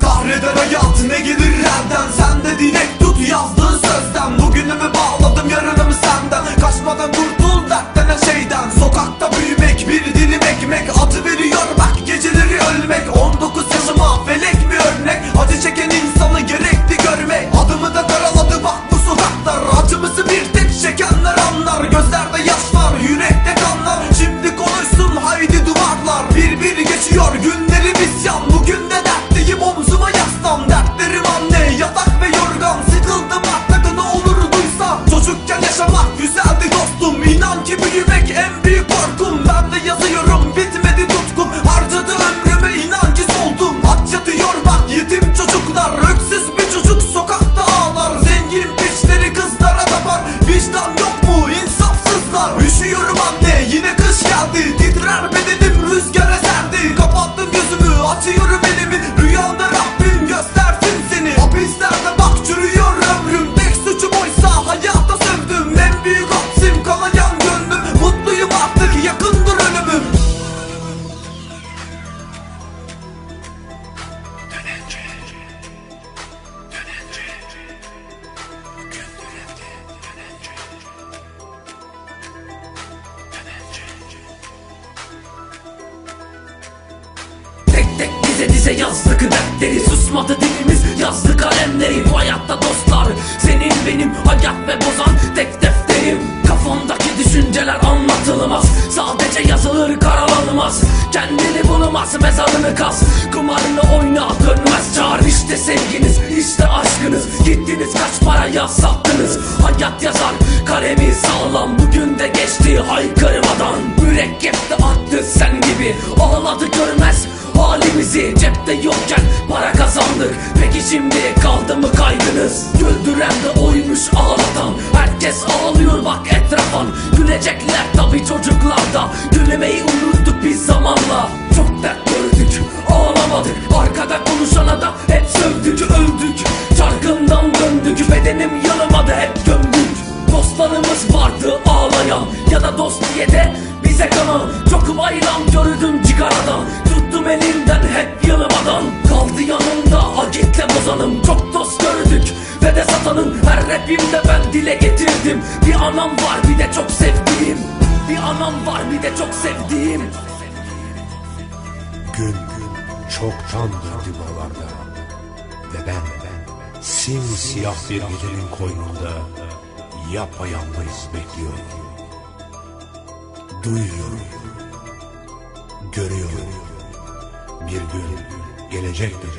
Kahreder hayat ne gelir büyük korkum. Ben de yazıyorum bitmedi tutkum. Harcadı ömrümü inan ki soldum. Aç yatıyor bak yetim çocuklar. Öksüz bir çocuk sokakta ağlar. Zengin piçleri kızlara tapar. Vicdan yok mu? İnsafsızlar. Üşüyorum anne Tek dize dize yazdık dertleri. Susmadı dilimiz yazdı kalemleri. Bu hayatta dostlar senin benim Hayat ve bozan tek defterim. Kafamdaki düşünceler anlatılmaz Sadece yazılır karalanmaz. Kendini bulmaz mezarını kaz. Kumarını oyna dönmez çağır. İşte sevginiz işte aşkınız. Gittiniz kaç paraya sattınız? Hayat yazar kalemi sağlam. Bugün de geçti haykırmadan. Mürekkep de attı sen gibi halimizi Cepte yokken para kazandık. Peki şimdi kaldı mı kaydınız Güldüren de oymuş ağlatan. Herkes ağlıyor bak etrafan Gülecekler tabi çocuklarda Gülmeyi unuttuk biz zamanla. Çok dert gördük ağlamadık. Arkada konuşana da hep sövdük öldük. Çarkından döndük bedenim yanımadı hep gömdük. Dostlarımız vardı ağlayan Ya da dost diye de bize kalan. Çok bayram gördüm cigaradan Elinden hep yanımadan Kaldı yanımda agitle bozanım. Çok dost gördük ve de satanın Her rapimde ben dile getirdim. Bir anam var bir de çok sevdiğim. Bir anam var bir de çok sevdiğim. Gün çoktandır divalarda Ve ben simsiyah bir gecenin koynunda Yapayalnız bekliyorum Duyuyorum Görüyorum Bir gün gelecektir